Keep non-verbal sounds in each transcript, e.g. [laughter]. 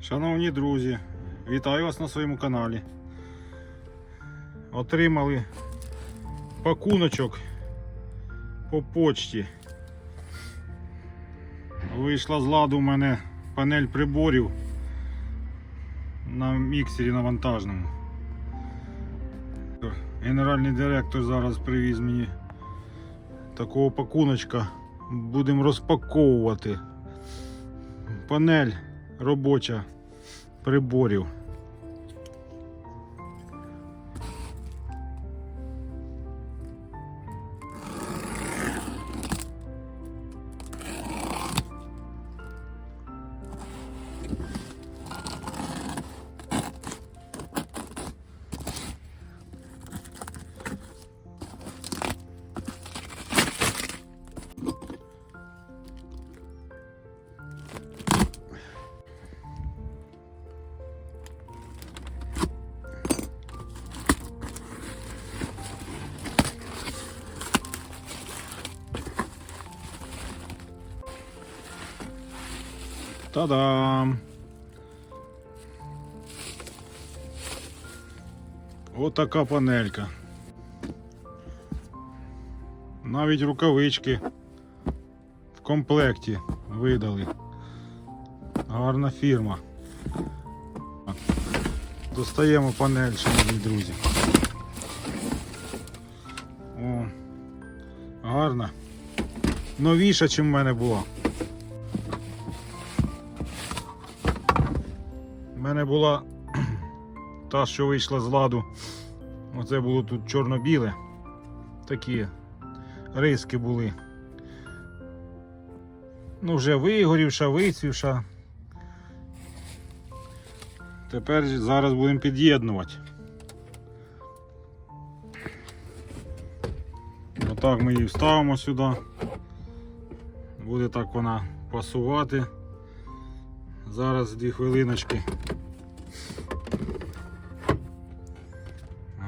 Шановні друзі, вітаю вас на своєму каналі. Отримали пакуночок по почті. Вийшла з ладу у мене панель приборів на міксері навантажному. Генеральний директор зараз привіз мені такого пакуночка. Будемо розпаковувати. Панель робоча приборів. Та-дам! Отака панелька. Навіть рукавички в комплекті видали. Гарна фірма. Достаємо панель, шановні друзі. О, гарна. Новіша, ніж в мене була. Мене була [clears throat] та, що вийшла з ладу. Оце було тут чорно-біле. Такі риски були. Ну, вже вигорівша, вицвівша. Тепер зараз будемо під'єднувати. Отак ми її вставимо сюди. Буде так вона пасувати. Зараз дві хвилиночки.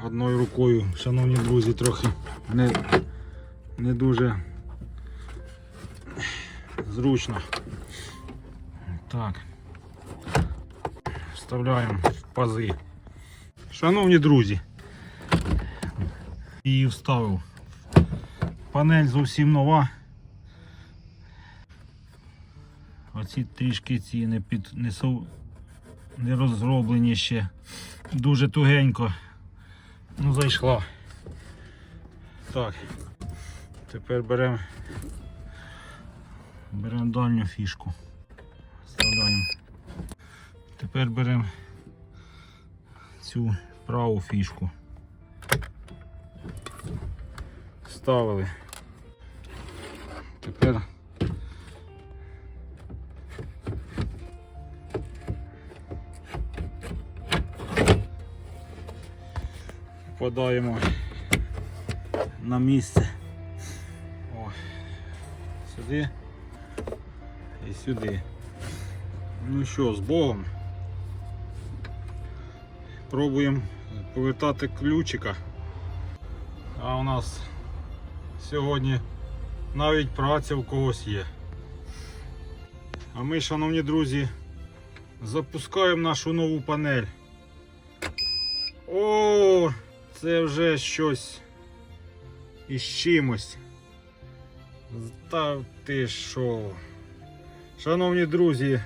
Одною рукою, шановні друзі, трохи не, не дуже зручно. Так. Вставляємо в пази. Шановні друзі, її вставив. Панель зовсім нова. Оці трішки ці не під не, розроблені ще. Дуже тугенько. Ну зайшла. Так. Тепер беремо беремо дальню фішку. Вставляємо. Тепер беремо цю праву фішку. Ставили. Тепер впадаємо на місце. О, сюди і сюди. Ну що, з Богом. Пробуємо повертати ключика. А у нас сьогодні навіть праця у когось є. А ми, шановні друзі, запускаємо нашу нову панель. О, це вже щось із чимось. Та ти що? Шановні друзі,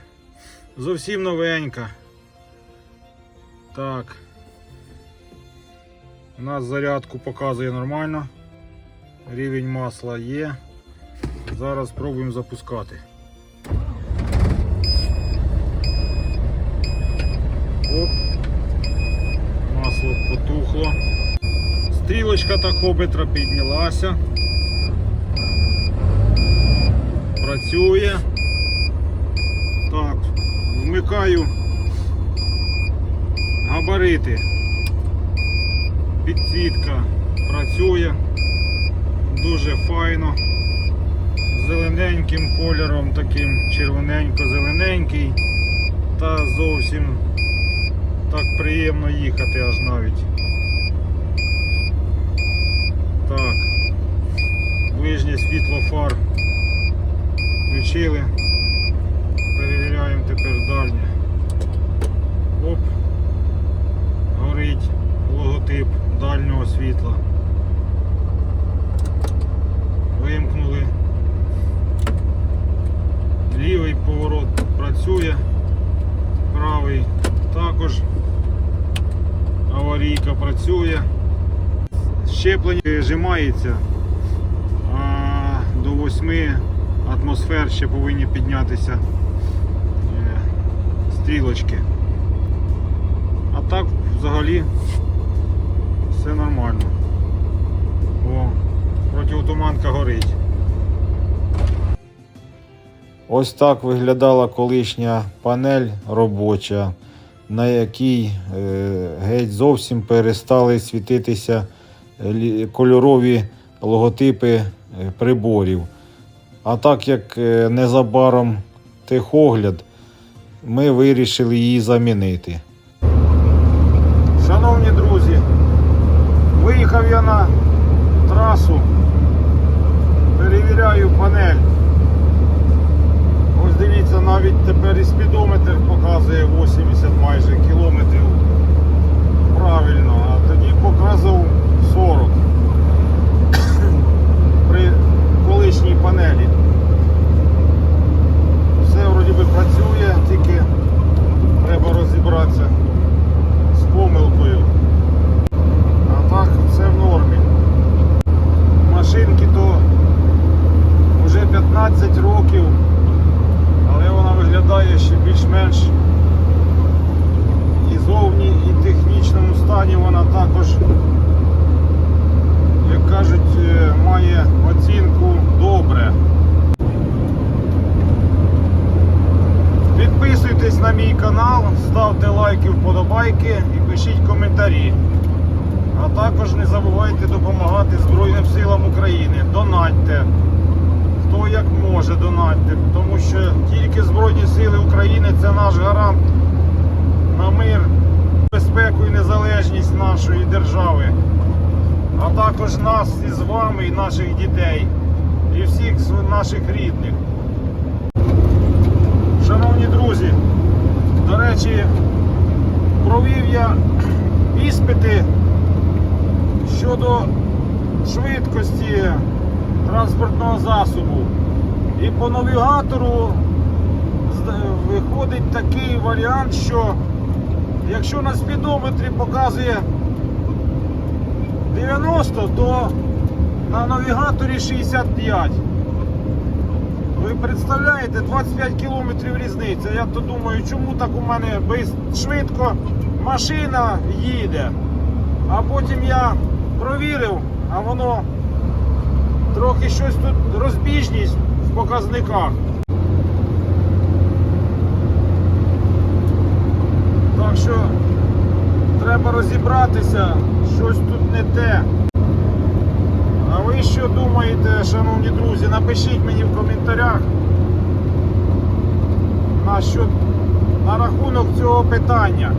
зовсім новенька. Так. У нас зарядку показує нормально. Рівень масла є. Зараз спробуємо запускати. Оп. Масло потухло. Стрілочка тахометра піднялася. Працює. Так, вмикаю габарити. Підсвітка працює. Дуже файно. Зелененьким кольором, таким червоненько-зелененький. Та зовсім так приємно їхати аж навіть. Так. Ближнє світло фар включили. Перевіряємо тепер дальнє. Оп. Горить логотип дальнього світла. Вимкнули. Лівий поворот працює, правий також. Аварійка працює. Щеплення зжимається, а до 8 атмосфер ще повинні піднятися е, стрілочки. А так взагалі все нормально. О, протиотуманка горить. Ось так виглядала колишня панель робоча, на якій е, геть зовсім перестали світитися кольорові логотипи е, приборів. А так як е, незабаром техогляд, ми вирішили її замінити. Шановні друзі, виїхав я на трасу, перевіряю панель. Ось дивіться, навіть тепер і спідометр показує 80 майже кілометрів правильно, а тоді показував 40 при колишній панелі. Все вроді би працює, тільки треба розібратися з помилкою. А так все в нормі. Машинки то вже 15 років, але вона виглядає ще більш-менш і зовні, і в технічному стані вона також, як кажуть, е, має оцінку добре. Підписуйтесь на мій канал, ставте лайки, вподобайки і пишіть коментарі. А також не забувайте допомагати Збройним силам України. Донатьте. Хто як може донатьте, тому що тільки Збройні Сили України це наш гарант на мир, безпеку і незалежність нашої держави. А також нас із вами і наших дітей, і всіх наших рідних. Шановні друзі, до речі, провів я іспити щодо швидкості транспортного засобу. І по навігатору виходить такий варіант, що якщо на спідометрі показує 90, то на навігаторі 65. Ви представляєте, 25 кілометрів різниця. Я то думаю, чому так у мене швидко машина їде. А потім я провірив, а воно трохи щось тут розбіжність в показниках. Так що треба розібратися, щось тут не те. А ви що думаєте, шановні друзі? Напишіть мені в коментарях на, що, на рахунок цього питання.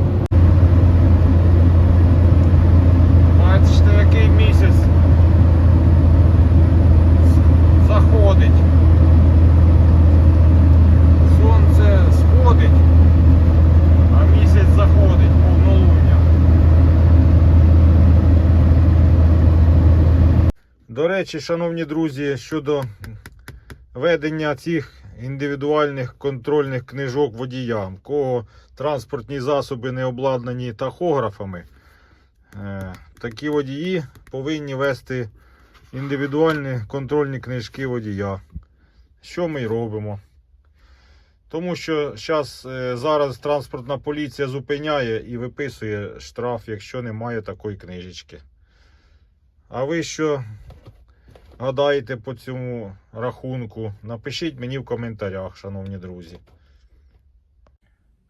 До речі, шановні друзі, щодо ведення цих індивідуальних контрольних книжок водіям, кого транспортні засоби не обладнані тахографами, е, такі водії повинні вести індивідуальні контрольні книжки водія. Що ми й робимо? Тому що щас, е, зараз транспортна поліція зупиняє і виписує штраф, якщо немає такої книжечки. А ви що гадаєте по цьому рахунку? Напишіть мені в коментарях, шановні друзі.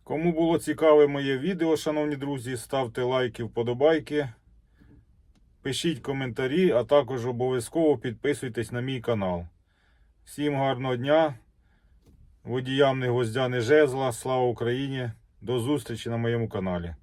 Кому було цікаве моє відео, шановні друзі, ставте лайки, вподобайки. Пишіть коментарі, а також обов'язково підписуйтесь на мій канал. Всім гарного дня. Водіям не гвоздя, не жезла. Слава Україні! До зустрічі на моєму каналі.